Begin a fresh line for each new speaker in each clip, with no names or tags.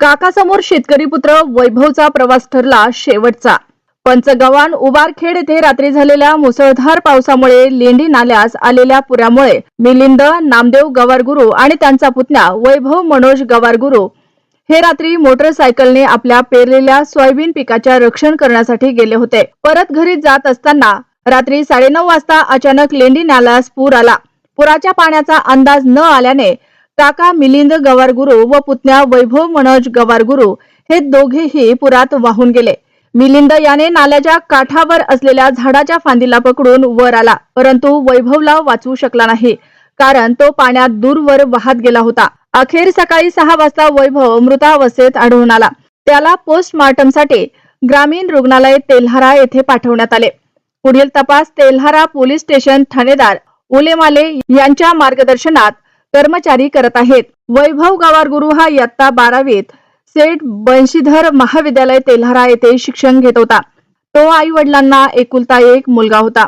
काकासमोर शेतकरी पुत्र वैभवचा प्रवास ठरला शेवटचा. पंचगव्हाण उबारखेड येथे रात्री झालेल्या मुसळधार पावसामुळे लेंडी नाल्यास आलेल्या पुरामुळे मिलिंद नामदेव गवारगुरू आणि त्यांचा पुतण्या वैभव मनोज गवारगुरू हे रात्री मोटरसायकलने आपल्या पेरलेल्या सोयाबीन पिकाच्या रक्षण करण्यासाठी गेले होते. परत घरी जात असताना रात्री साडेनऊ वाजता अचानक लेंडी नाल्यास पूर आला. पुराच्या पाण्याचा अंदाज न आल्याने काका मिलिंद गवारगुरू व पुतण्या वैभव मनोज गवारगुरू हे दोघेही पुरात वाहून गेले. मिलिंद याने नाल्याच्या काठावर असलेल्या झाडाच्या फांदीला पकडून वर आला परंतु वैभवला वाचवू शकला नाही कारण तो पाण्यात दूरवर वाहत गेला होता. अखेर सकाळी सहा वाजता वैभव मृतावस्थेत आढळून आला. त्याला पोस्टमार्टमसाठी ग्रामीण रुग्णालय तेल्हारा येथे पाठवण्यात आले. पुढील तपास तेल्हारा पोलीस स्टेशन ठाणेदार उलेमाले यांच्या मार्गदर्शनात कर्मचारी करत आहेत. वैभव गावारगुरू हा इयत्ता बारावीत सेठ बंशीधर महाविद्यालय तेल्हारा येथे शिक्षण घेत होता. तो आई वडिलांना एकुलता एक मुलगा होता.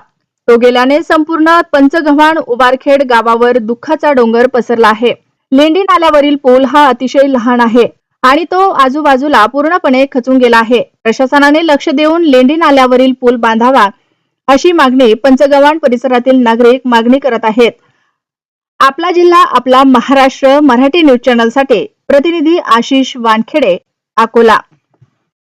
तो गेल्याने संपूर्ण पंचगव्हाण उबारखेड गावावर दुःखाचा डोंगर पसरला आहे. लेंडी नाल्यावरील पूल हा अतिशय लहान आहे आणि तो आजूबाजूला पूर्णपणे खचून गेला आहे. प्रशासनाने लक्ष देऊन लेंडी नाल्यावरील पूल बांधावा अशी मागणी पंचगव्हाण परिसरातील नागरिक मागणी करत आहेत. आपला जिल्हा आपला महाराष्ट्र मराठी न्यूज चॅनलसाठी प्रतिनिधी आशिष वानखेडे अकोला.